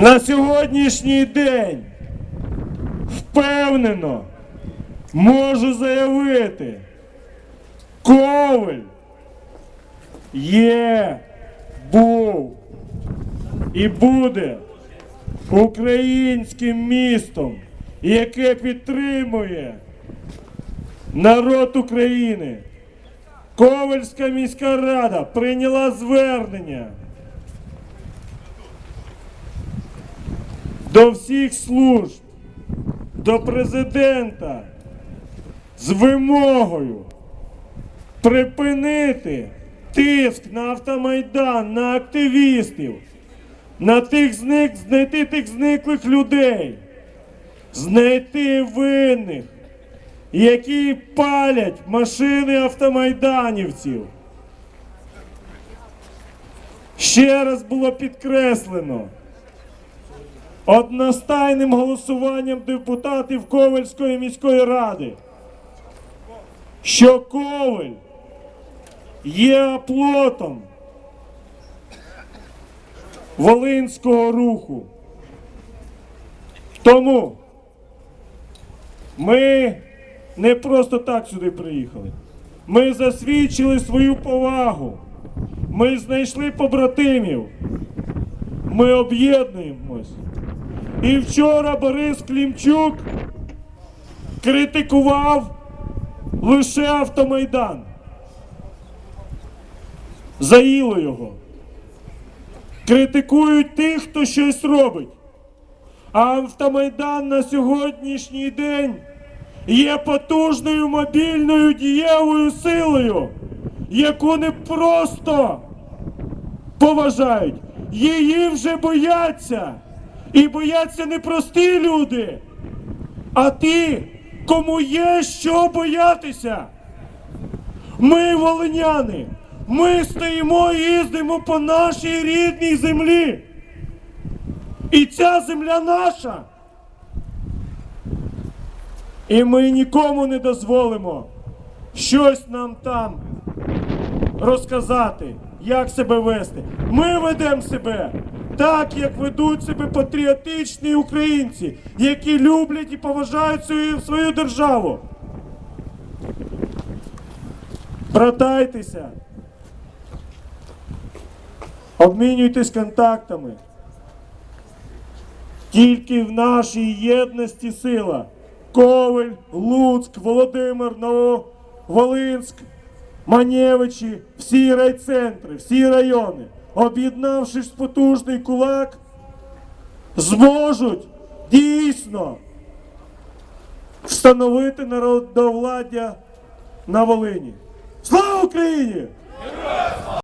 На сьогоднішній день впевнено можу заявити, Коваль є, був і буде українським містом, яке підтримує народ України. Ковальська міська рада прийняла звернення до всіх служб, до президента з вимогою припинити тиск на автомайдан, на активістів, на тих зник, знайти тих зниклих людей, знайти винних, які палять машини автомайданівців. Ще раз було підкреслено одностайним голосуванням депутатів Ковальської міської ради, що Коваль є оплотом Волинського руху. Тому ми не просто так сюди приїхали. Ми засвідчили свою повагу. Ми знайшли побратимів. Ми об'єднуємось. І вчора Борис Клімчук критикував лише автомайдан. Заїло його. Критикують тих, хто щось робить. А автомайдан на сьогоднішній день є потужною мобільною дієвою силою, яку не просто поважають, її вже бояться. І бояться не прості люди, а ті, кому є що боятися. Ми, волиняни, ми стоїмо і їздимо по нашій рідній землі. І ця земля наша. І ми нікому не дозволимо щось нам там розказати, як себе вести. Ми ведемо себе так, як ведуть себе патріотичні українці, які люблять і поважають свою, свою державу. Братайтеся, обмінюйтесь контактами. Тільки в нашій єдності сила. Коваль, Луцьк, Володимир, Нововолинськ, Манєвичі, всі райцентри, всі райони, об'єднавшись в потужний кулак, зможуть дійсно встановити народовладдя на Волині. Слава Україні!